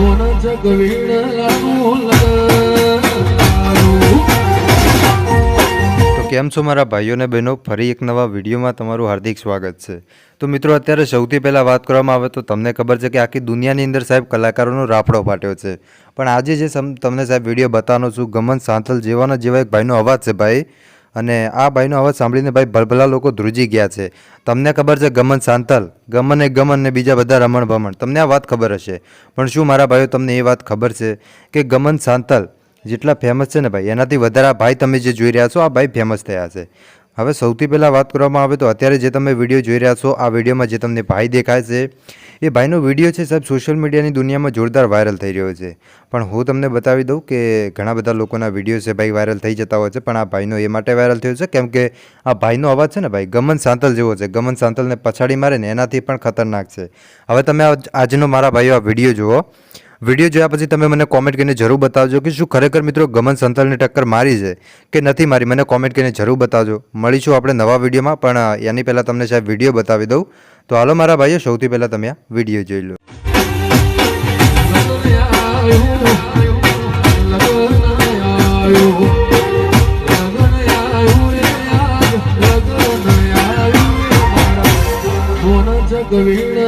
ગુણ જગવીણ તો કેમ છો મારા ભાઈઓ અને બહેનો? ફરી એક નવા વિડીયોમાં તમારું હાર્દિક સ્વાગત છે. તો મિત્રો, અત્યારે સૌથી પહેલાં વાત કરવામાં આવે તો તમને ખબર છે કે આખી દુનિયાની અંદર સાહેબ કલાકારોનો રાફડો ફાટ્યો છે. પણ આજે જે તમને સાહેબ વીડિયો બતાવવાનો છું, ગમન સાંથલ જેવાના જેવા એક ભાઈનો અવાજ છે ભાઈ. અને આ ભાઈનો અવાજ સાંભળીને ભાઈ ભલભલા લોકો ધ્રુજી ગયા છે. તમને ખબર છે ગમન સાંતલ? ગમન એ ગમન ને બીજા બધા રમણ ભમણ. તમને આ વાત ખબર હશે. પણ શું મારા ભાઈઓ તમને એ વાત ખબર છે કે ગમન સાંતલ જેટલા ફેમસ છે ને ભાઈ, એનાથી વધારે આ ભાઈ તમે જે જોઈ રહ્યા છો, આ ભાઈ ફેમસ થયા છે. હવે સૌથી પહેલાં વાત કરવામાં આવે તો અત્યારે જે તમે વીડિયો જોઈ રહ્યા છો, આ વિડીયોમાં જે તમને ભાઈ દેખાય છે, એ ભાઈનો વીડિયો છે સાહેબ સોશિયલ મીડિયાની દુનિયામાં જોરદાર વાયરલ થઈ રહ્યો છે. પણ હું તમને બતાવી દઉં કે ઘણા બધા લોકોના વીડિયો છે ભાઈ વાયરલ થઈ જતા હોય છે, પણ આ ભાઈનો એ માટે વાયરલ થયો છે, કેમ કે આ ભાઈનો અવાજ છે ને ભાઈ, ગમન સાંતલ જેવો છે. ગમન સાંતલને પછાડી મારે ને એનાથી પણ ખતરનાક છે. હવે તમે આજ- આજનો મારા ભાઈઓ આ વીડિયો જુઓ. વીડિયો જોયા પછી તમે મને કોમેન્ટ કરીને જરૂર બતાવજો કે શું ખરેખર મિત્રો ગમન સંતલને ટક્કર મારી છે કે નથી મારી, મને કોમેન્ટ કરીને જરૂર બતાવજો. મળીશું આપણે નવા વિડીયોમાં, પણ એની પહેલાં તમને સાહેબ વીડિયો બતાવી દઉં. તો હાલો મારા ભાઈઓ, સૌથી પહેલાં તમે આ વીડિયો જોઈ લો. Gavina.